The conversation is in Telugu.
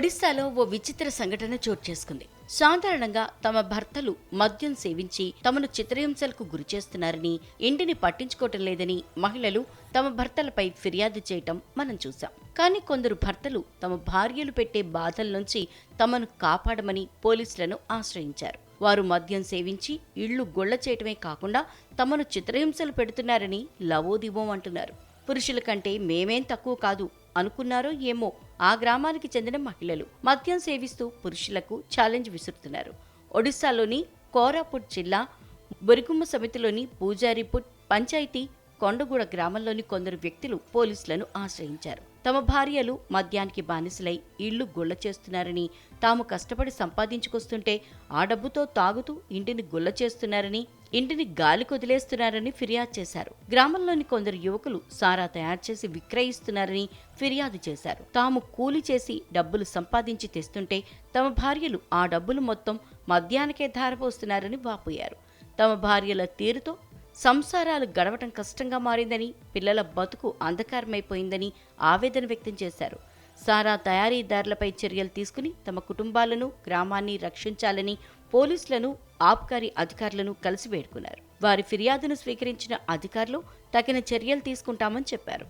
ఒడిశాలో ఓ విచిత్ర సంఘటన చోటు చేసుకుంది. సాధారణంగా తమ భర్తలు మద్యం సేవించి తమను చిత్రహింసలకు గురి చేస్తున్నారని ఇంటిని పట్టించుకోవటం లేదని మహిళలు తమ భర్తలపై ఫిర్యాదు చేయటం మనం చూశాం. కానీ కొందరు భర్తలు తమ భార్యలు పెట్టే బాధల నుంచి తమను కాపాడమని పోలీసులను ఆశ్రయించారు. వారు మద్యం సేవించి ఇళ్ళు గొళ్ళ చేయటమే కాకుండా తమను చిత్రహింసలు పెడుతున్నారని లవోదివోం అంటున్నారు. పురుషుల కంటే మేమేం తక్కువ కాదు అనుకున్నారో ఏమో ఆ గ్రామానికి చెందిన మహిళలు. మద్యం సేవిస్తూ పురుషులకు ఛాలెంజ్ విసురుతున్నారు. ఒడిశాలోని కోరాపుట్ జిల్లా బొరిగుమ్మ సమితిలోని పూజారిపుట్ పంచాయతీ కొండగూడ గ్రామంలోని కొందరు వ్యక్తులు పోలీసులను ఆశ్రయించారు. తమ భార్యలు మద్యానికి బానిసలై ఇళ్ళు గుల్ల చేస్తున్నారని తాము కష్టపడి సంపాదించుకొస్తుంటే ఆ డబ్బుతో తాగుతూ ఇంటిని గుల్ల చేస్తున్నారని ఇంటిని గాలి కొదిలేస్తున్నారని ఫిర్యాదు చేశారు. గ్రామంలోని కొందరు యువకులు సారా తయారు చేసి విక్రయిస్తున్నారని ఫిర్యాదు చేశారు. తాము కూలి చేసి డబ్బులు సంపాదించి తెస్తుంటే తమ భార్యలు ఆ డబ్బులు మొత్తం మద్యానికే ధారపోస్తున్నారని వాపోయారు. తమ భార్యల తీరుతో సంసారాలు గడవటం కష్టంగా మారిందని పిల్లల బతుకు అంధకారమైపోయిందని ఆవేదన వ్యక్తం చేశారు. సారా తయారీదారులపై చర్యలు తీసుకుని తమ కుటుంబాలను గ్రామాన్ని రక్షించాలని పోలీసులను ఆబ్కారీ అధికారులను కలిసి వేడుకున్నారు. వారి ఫిర్యాదును స్వీకరించిన అధికారులు తగిన చర్యలు తీసుకుంటామని చెప్పారు.